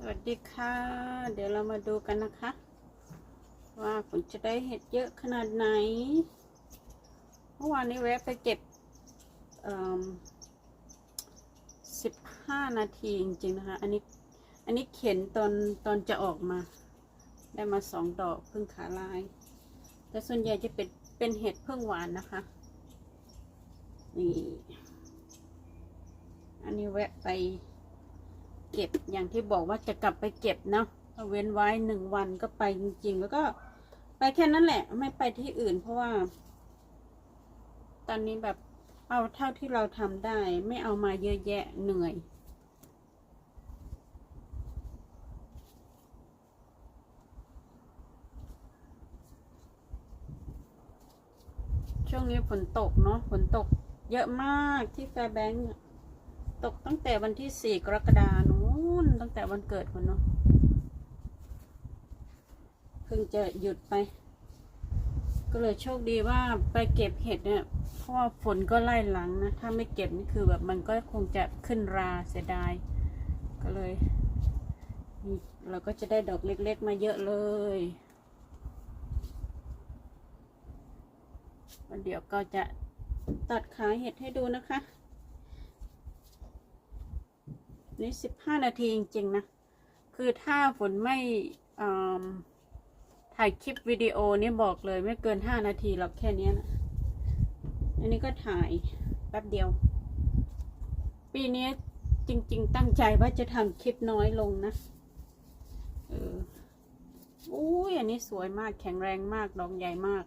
สวัสดีค่ะ เดี๋ยวเรามาดูกันนะคะ ว่าผลจะได้เห็ดเยอะขนาดไหน เมื่อวานนี้แวะไปเก็บสิบห้านาทีจริงๆนะคะ อันนี้อันนี้เข็นตอนตอนจะออกมา ได้มาสองดอกพึ่งขาลาย แต่ส่วนใหญ่จะเป็นเป็นเห็ดพึ่งหวานนะคะ นี่ อันนี้แวะไป เก็บอย่างที่บอกว่าจะกลับไปเก็บเนาะเว้นไว้หนึ่งวันก็ไปจริง ๆ แล้วก็ไปแค่นั้นแหละ ไม่ไปที่อื่น เพราะว่า ตอนนี้แบบเอาเท่าที่เราทำได้ ไม่เอามาเยอะแยะเหนื่อยช่วงนี้ฝนตกเนาะฝนตกเยอะมากที่แฟร์แบงก์ ตกตั้งแต่วันที่สี่กรกฎานู้นตั้งแต่วันเกิดคนเนาะเพิ่งจะหยุดไป ก็เลยโชคดีว่าไปเก็บเห็ดเนี่ยเพราะว่าฝนก็ไล่หลังนะถ้าไม่เก็บนี่คือแบบมันก็คงจะขึ้นราเสียดาย ก็เลย เราก็จะได้ดอกเล็ก ๆ มาเยอะเลยวันเดี๋ยวก็จะตัดขาเห็ดให้ดูนะคะ นี่สิบห้านาทีจริงๆนะ คือถ้าฝนไม่ถ่ายคลิปวิดีโอนี่บอกเลยไม่เกินห้านาทีหรอกแค่นี้นะ อันนี้ก็ถ่ายแป๊บเดียว ปีนี้จริง ๆ ตั้งใจว่าจะทำคลิปน้อยลงนะ เอออุ้ยอันนี้สวยมากแข็งแรงมากดอกใหญ่มาก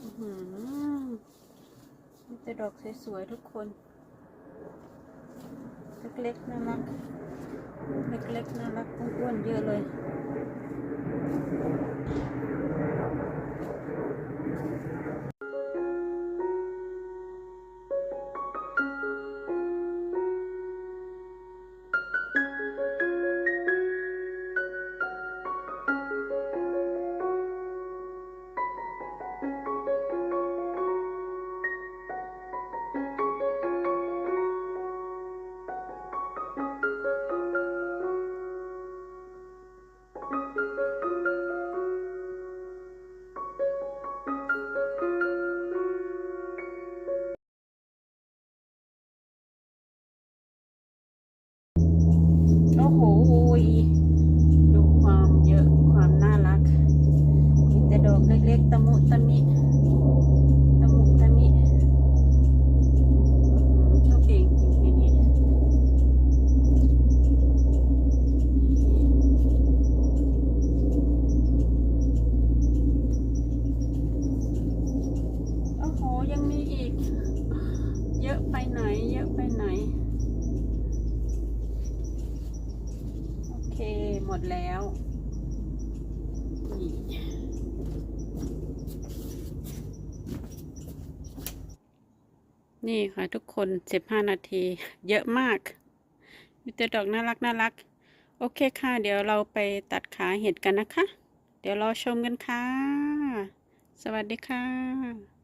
อื้อหือ มีแต่ดอกสวยๆทุกคน เล็กๆน่ารัก เล็กๆน่ารักอ้วนๆเยอะเลย อ้โห ดูความเยอะความน่ารักมีแต่ดอกเล็กๆ ตะมุตะมิ ตะมุตะมิอื้อหือโชคดีจริงๆปีนี้โอ้โห ยังมีอีก เยอะไปไหน เยอะไปไหน โอเค หมดแล้วนี่ค่ะทุกคนสิบห้านาที เยอะมาก มีแต่ดอกน่ารักน่ารัก โอเคค่ะ เดี๋ยวเราไปตัดขาเห็ดกันนะคะ เดี๋ยวรอชมกันค่ะ สวัสดีค่ะ